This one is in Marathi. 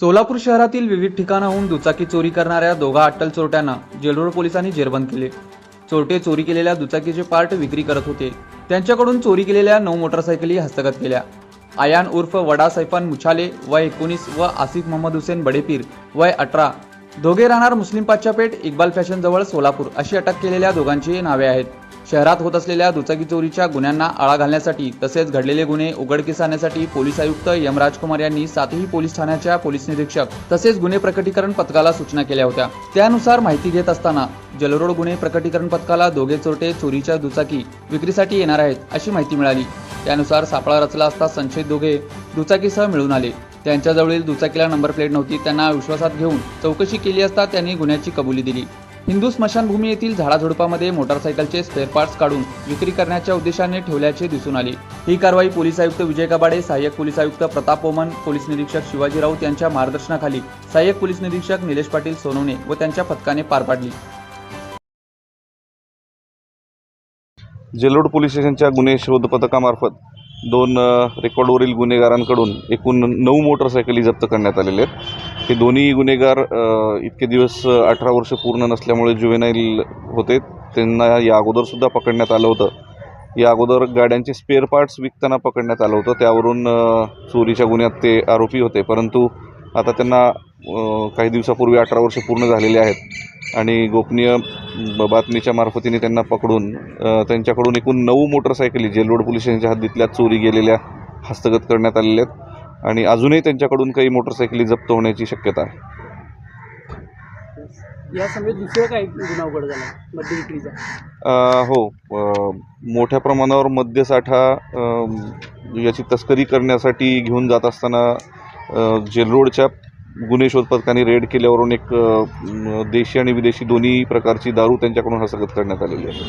सोलापूर शहरातील विविध ठिकाणाहून दुचाकी चोरी करणाऱ्या दोघा अट्टल चोरट्यांना जेलरोड पोलिसांनी जेरबंद केले. चोरटे चोरी केलेल्या दुचाकीचे पार्ट विक्री करत होते. त्यांच्याकडून चोरी केलेल्या नऊ मोटरसायकली हस्तगत केल्या. आयान उर्फ वडा सैफान मुछाले वय एकोणीस व आसिफ मोहम्मद हुसेन बडेपीर वय अठरा. दोघे राहणार मुस्लिम पाच्चापेठ इक्बाल फॅशनजवळ सोलापूर अशी अटक केलेल्या दोघांची नावे आहेत. शहरात होत असलेल्या दुचाकी चोरीच्या गुन्ह्यांना आळा घालण्यासाठी तसेच घडलेले गुन्हे उघडकीस आणण्यासाठी पोलीस आयुक्त यम राजकुमार यांनी सातही पोलीस ठाण्याच्या पोलीस निरीक्षक तसेच गुन्हे प्रकटीकरण पथकाला सूचना केल्या होत्या. त्यानुसार माहिती घेत असताना जलरोड गुन्हे प्रकटीकरण पथकाला दोघे चोरटे चोरीच्या दुचाकी विक्रीसाठी येणार आहेत अशी माहिती मिळाली. त्यानुसार सापळा रचला असता संशयित दोघे दुचाकीसह मिळून आले. त्यांच्याजवळील दुचाकीला नंबर प्लेट नव्हती. त्यांना विश्वासात घेऊन चौकशी केली असता त्यांनी गुन्ह्याची कबुली दिली. हिंदू स्मशानभूमी येथील झाडाझुडपामध्ये मोटारसायकलचे स्पेअर पार्ट्स काढून विक्री करण्याच्या उद्देशाने ठेवल्याचे दिसून आले. ही कारवाई पोलीस आयुक्त विजय कबाडे सहाय्यक पोलीस आयुक्त प्रताप ओमन पोलीस निरीक्षक शिवाजी राऊत यांच्या मार्गदर्शनाखाली सहाय्यक पोलीस निरीक्षक निलेश पाटील सोनवणे व त्यांच्या पथकाने पार पाडली. जेलोड पोलीस स्टेशनच्या गुन्हे शोध पथकामार्फत दोन रेकॉर्डवरील गुन्हेगारांकडून एकूण नऊ मोटरसायकली जप्त करण्यात आलेले आहेत. हे दोन्ही गुन्हेगार इतके दिवस अठरा वर्ष पूर्ण नसल्यामुळे जुवेनाईल होते. त्यांना या अगोदरसुद्धा पकडण्यात आलं होतं. या अगोदर गाड्यांचे स्पेअर पार्ट्स विकताना पकडण्यात आलं होतं. त्यावरून चोरीच्या गुन्ह्यात ते आरोपी होते. परंतु आता त्यांना काही दिवसापूर्वी अठरा वर्ष पूर्ण झालेले आहेत. आणि गोपनीय ब- बातमीच्या मार्फतीने त्यांना पकडून त्यांच्याकडून एकूण नऊ मोटरसायकली जेलरोड पोलीस स्टेशनच्या हद्दीतल्या चोरी गेलेल्या हस्तगत करण्यात आलेल्या आहेत आणि अजूनही त्यांच्याकडून काही मोटरसायकली जप्त होण्याची शक्यता आहे. या समेत दुसरं काही गुन्हा उघड झाला? मद्य विक्रीचा अ, हो मोठ्या प्रमाणावर मद्यसाठा याची तस्करी करण्यासाठी घेऊन जात असताना जेलरोडच्या गुन्हे शोध पथकाने रेड केल्यावरून एक देशी आणि विदेशी दोन्ही प्रकारची दारू त्यांच्याकडून हस्तगत करण्यात आलेली आहे.